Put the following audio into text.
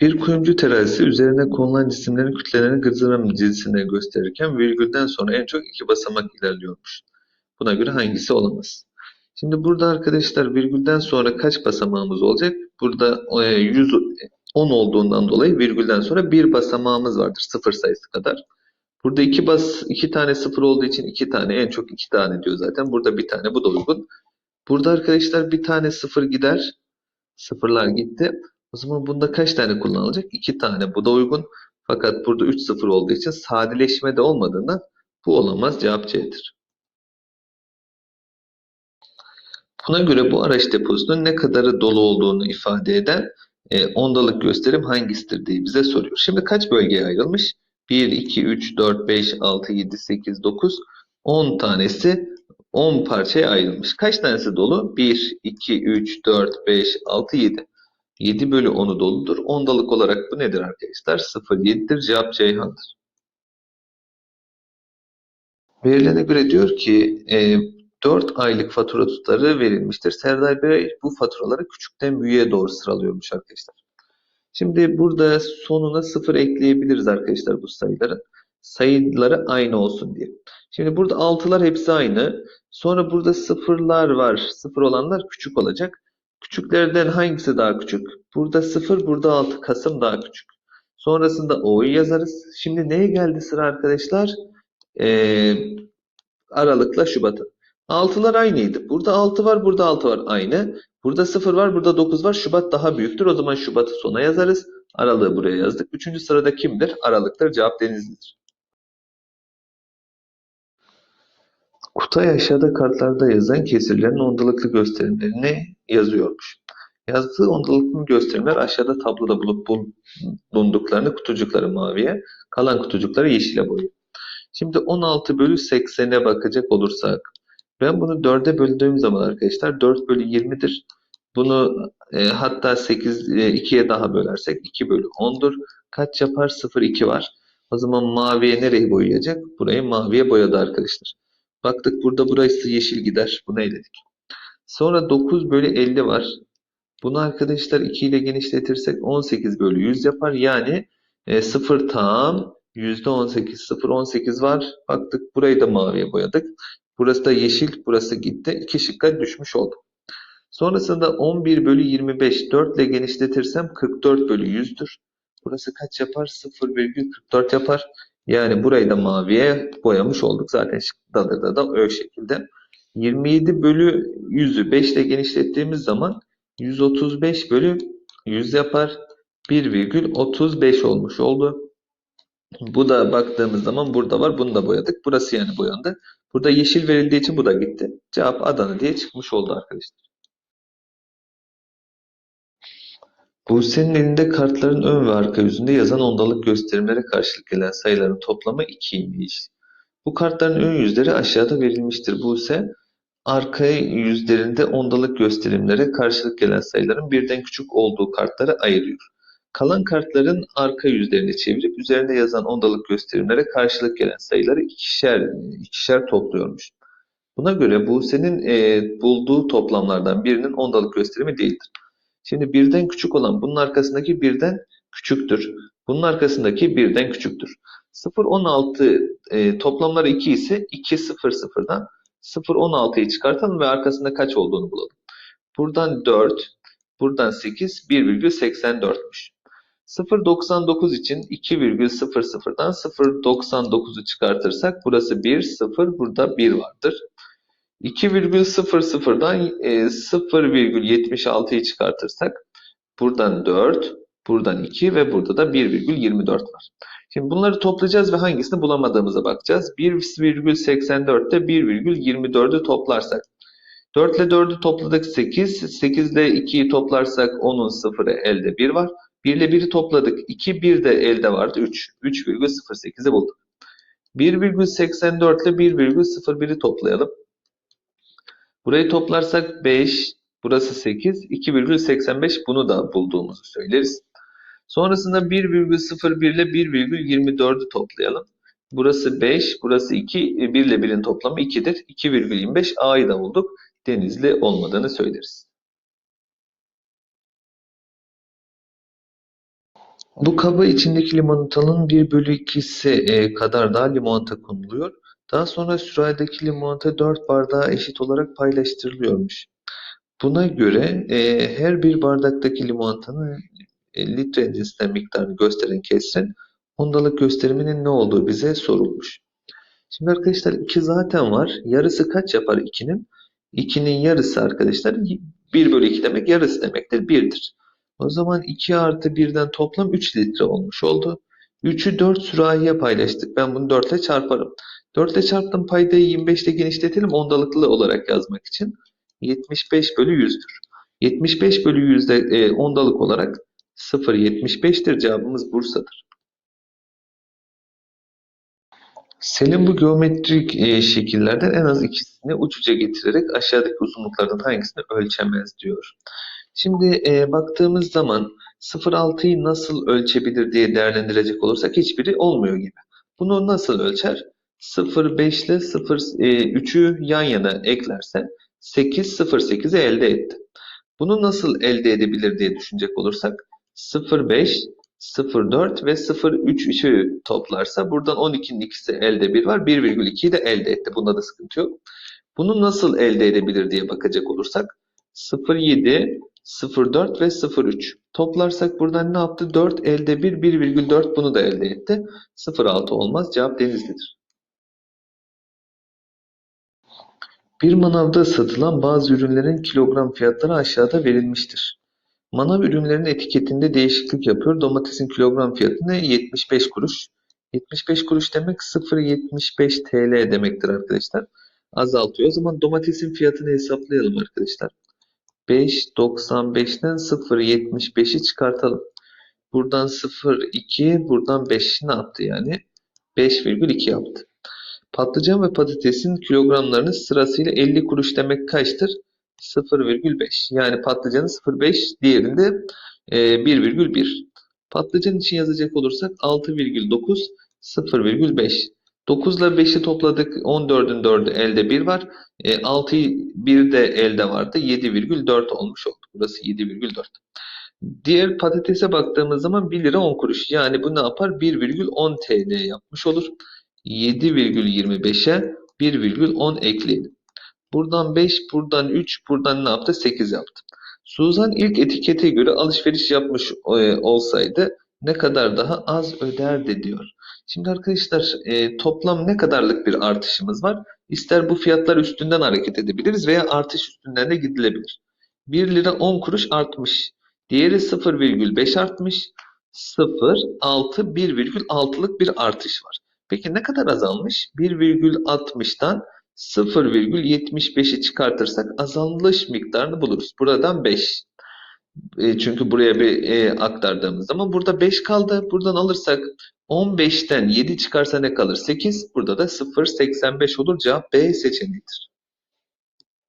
Bir kuyumcu terazisi üzerine konulan cisimlerin kütlelerini gırgırım cinsine gösterirken virgülden sonra en çok iki basamak ilerliyormuş. Buna göre hangisi olamaz? Şimdi burada arkadaşlar virgülden sonra kaç basamağımız olacak? Burada e, 110 olduğundan dolayı virgülden sonra bir basamağımız vardır sıfır sayısı kadar. Burada iki bas iki tane sıfır olduğu için iki tane en çok iki tane diyor zaten. Burada bir tane bu da uygun. Burada arkadaşlar bir tane sıfır gider. Sıfırlar gitti. O zaman bunda kaç tane kullanılacak? İki tane. Bu da uygun. Fakat burada 3 sıfır olduğu için sadeleşme de olmadığından bu olamaz. Cevap C'dir. Buna göre bu araç deposunun ne kadarı dolu olduğunu ifade eden e, ondalık gösterim hangisidir diye bize soruyor. Şimdi kaç bölgeye ayrılmış? 1, 2, 3, 4, 5, 6, 7, 8, 9, 10 tanesi 10 parçaya ayrılmış. Kaç tanesi dolu? 1, 2, 3, 4, 5, 6, 7. 7 bölü 10'u doludur. Ondalık olarak bu nedir arkadaşlar? 0, 7'dir. Cevap Ceyhan'dır. Verilene göre diyor ki e, 4 aylık fatura tutarı verilmiştir. Serdar Bey bu faturaları küçükten büyüğe doğru sıralıyormuş arkadaşlar. Şimdi burada sonuna 0 ekleyebiliriz arkadaşlar bu sayıların. Sayıları aynı olsun diye. Şimdi burada 6'lar hepsi aynı. Sonra burada sıfırlar var. Sıfır olanlar küçük olacak. Küçüklerden hangisi daha küçük? Burada 0, burada 6. Kasım daha küçük. Sonrasında O'yu yazarız. Şimdi neye geldi sıra arkadaşlar? Ee, Aralıkla Şubat'a. 6'lar aynıydı. Burada 6 var, burada 6 var. Aynı. Burada 0 var, burada 9 var. Şubat daha büyüktür. O zaman Şubat'ı sona yazarız. Aralığı buraya yazdık. Üçüncü sırada kimdir? Aralıktır. Cevap Denizli'dir. Kutay aşağıda kartlarda yazan kesirlerin ondalıklı gösterimlerini yazıyormuş. Yazdığı ondalıklı gösterimler aşağıda tabloda bulup bulunduklarını kutucukları maviye, kalan kutucukları yeşile boyuyor. Şimdi 16 bölü 80'e bakacak olursak ben bunu 4'e böldüğüm zaman arkadaşlar 4 bölü 20'dir. Bunu e, hatta 8 e, 2'ye daha bölersek 2 bölü 10'dur. Kaç yapar? 0, 2 var. O zaman maviye nereyi boyayacak? Burayı maviye boyadı arkadaşlar. Baktık burada burası yeşil gider. Bunu eledik. Sonra 9 bölü 50 var. Bunu arkadaşlar 2 ile genişletirsek 18 bölü 100 yapar. Yani e, 0 tam %18, 0, 18 var. Baktık burayı da maviye boyadık. Burası da yeşil, burası gitti. 2 şıkka düşmüş oldu. Sonrasında 11 bölü 25, 4 ile genişletirsem 44 bölü 100'dür. Burası kaç yapar? 0,44 yapar. Yani burayı da maviye boyamış olduk. Zaten şıkta da, da o şekilde. 27 bölü 100'ü 5 ile genişlettiğimiz zaman 135 bölü 100 yapar. 1,35 olmuş oldu. Bu da baktığımız zaman burada var. Bunu da boyadık. Burası yani boyandı. Burada yeşil verildiği için bu da gitti. Cevap Adana diye çıkmış oldu arkadaşlar. Buse'nin elinde kartların ön ve arka yüzünde yazan ondalık gösterimlere karşılık gelen sayıların toplamı 2'ymiş. Bu kartların ön yüzleri aşağıda verilmiştir. Buse arka yüzlerinde ondalık gösterimlere karşılık gelen sayıların birden küçük olduğu kartları ayırıyor. Kalan kartların arka yüzlerini çevirip üzerinde yazan ondalık gösterimlere karşılık gelen sayıları ikişer, ikişer topluyormuş. Buna göre Buse'nin e, bulduğu toplamlardan birinin ondalık gösterimi değildir. Şimdi birden küçük olan bunun arkasındaki birden küçüktür. Bunun arkasındaki birden küçüktür. 0, 16 e, toplamları 2 ise 2, 0, 0'dan 0, 16'yı çıkartalım ve arkasında kaç olduğunu bulalım. Buradan 4, buradan 8, 1,84'müş. 0.99 için 2,00'dan 0.99'u çıkartırsak burası 1, 0, burada 1 vardır. 2,00'dan 0,76'yı çıkartırsak buradan 4, buradan 2 ve burada da 1,24 var. Şimdi bunları toplayacağız ve hangisini bulamadığımıza bakacağız. 1,84'te 1,24'ü toplarsak 4 ile 4'ü topladık 8. 8 ile 2'yi toplarsak 10'un 0'ı elde 1 var. 1 ile 1'i topladık. 2, 1 de elde vardı. 3. 3,08'i bulduk. 1,84 ile 1,01'i toplayalım. Burayı toplarsak 5, burası 8, 2,85 bunu da bulduğumuzu söyleriz. Sonrasında 1,01 ile 1,24'ü toplayalım. Burası 5, burası 2, 1 ile 1'in toplamı 2'dir. 2,25 A'yı da bulduk. Denizli olmadığını söyleriz. Bu kaba içindeki limonatanın 1 bölü 2'si e, kadar daha limonata konuluyor. Daha sonra sürahideki limonata 4 bardağa eşit olarak paylaştırılıyormuş. Buna göre e, her bir bardaktaki limonatanın e, litre cinsinden miktarını gösteren kesrin ondalık gösteriminin ne olduğu bize sorulmuş. Şimdi arkadaşlar 2 zaten var. Yarısı kaç yapar 2'nin? 2'nin yarısı arkadaşlar 1 bölü 2 demek yarısı demektir. 1'dir. O zaman 2 artı 1'den toplam 3 litre olmuş oldu. 3'ü 4 sürahiye paylaştık. Ben bunu 4 ile çarparım. 4 ile çarptım paydayı 25 ile genişletelim ondalıklı olarak yazmak için. 75 bölü 100'dür. 75 bölü 100'de e, ondalık olarak 0.75'tir. Cevabımız Bursa'dır. Selim bu geometrik e, şekillerden en az ikisini uç uca getirerek aşağıdaki uzunluklardan hangisini ölçemez diyor. Şimdi e, baktığımız zaman 0.6'yı nasıl ölçebilir diye değerlendirecek olursak hiçbiri olmuyor gibi. Bunu nasıl ölçer? 0.5 ile 0.3'ü yan yana eklerse 8 0.8'i elde etti. Bunu nasıl elde edebilir diye düşünecek olursak 0.5 0.4 ve 0.3'ü toplarsa buradan 12'nin ikisi elde 1 var. 1,2'yi de elde etti. Bunda da sıkıntı yok. Bunu nasıl elde edebilir diye bakacak olursak 0.7, 0.4 ve 0.3 toplarsak buradan ne yaptı? 4 elde 1, 1,4 bunu da elde etti. 0.6 olmaz. Cevap Denizli'dir. Bir manavda satılan bazı ürünlerin kilogram fiyatları aşağıda verilmiştir. Manav ürünlerin etiketinde değişiklik yapıyor. Domatesin kilogram fiyatı ne? 75 kuruş. 75 kuruş demek 0.75 TL demektir arkadaşlar. Azaltıyor. O zaman domatesin fiyatını hesaplayalım arkadaşlar. 5.95'ten 0.75'i çıkartalım. Buradan 0.2, buradan 5 ne yaptı yani? 5,2 yaptı. Patlıcan ve patatesin kilogramlarının sırasıyla 50 kuruş demek kaçtır? 0,5. Yani patlıcanın 0,5 diğerinde e, 1,1. Patlıcan için yazacak olursak 6,9 0,5. 9 ile 5'i topladık. 14'ün 4'ü elde 1 var. E, 6'yı 1 de elde vardı. 7,4 olmuş oldu. Burası 7,4. Diğer patatese baktığımız zaman 1 lira 10 kuruş. Yani bu ne yapar? 1,10 TL yapmış olur. 7,25'e 1,10 ekleyelim. Buradan 5, buradan 3, buradan ne yaptı? 8 yaptı. Suzan ilk etikete göre alışveriş yapmış e, olsaydı ne kadar daha az öderdi diyor. Şimdi arkadaşlar e, toplam ne kadarlık bir artışımız var? İster bu fiyatlar üstünden hareket edebiliriz veya artış üstünden de gidilebilir. 1 lira 10 kuruş artmış. Diğeri 0,5 artmış. 0, 6, 1,6'lık bir artış var. Peki ne kadar azalmış? 1,60'dan 0,75'i çıkartırsak azalış miktarını buluruz. Buradan 5. E, çünkü buraya bir e, aktardığımız zaman burada 5 kaldı. Buradan alırsak 15'ten 7 çıkarsa ne kalır? 8. Burada da 0,85 olur. Cevap B seçeneğidir.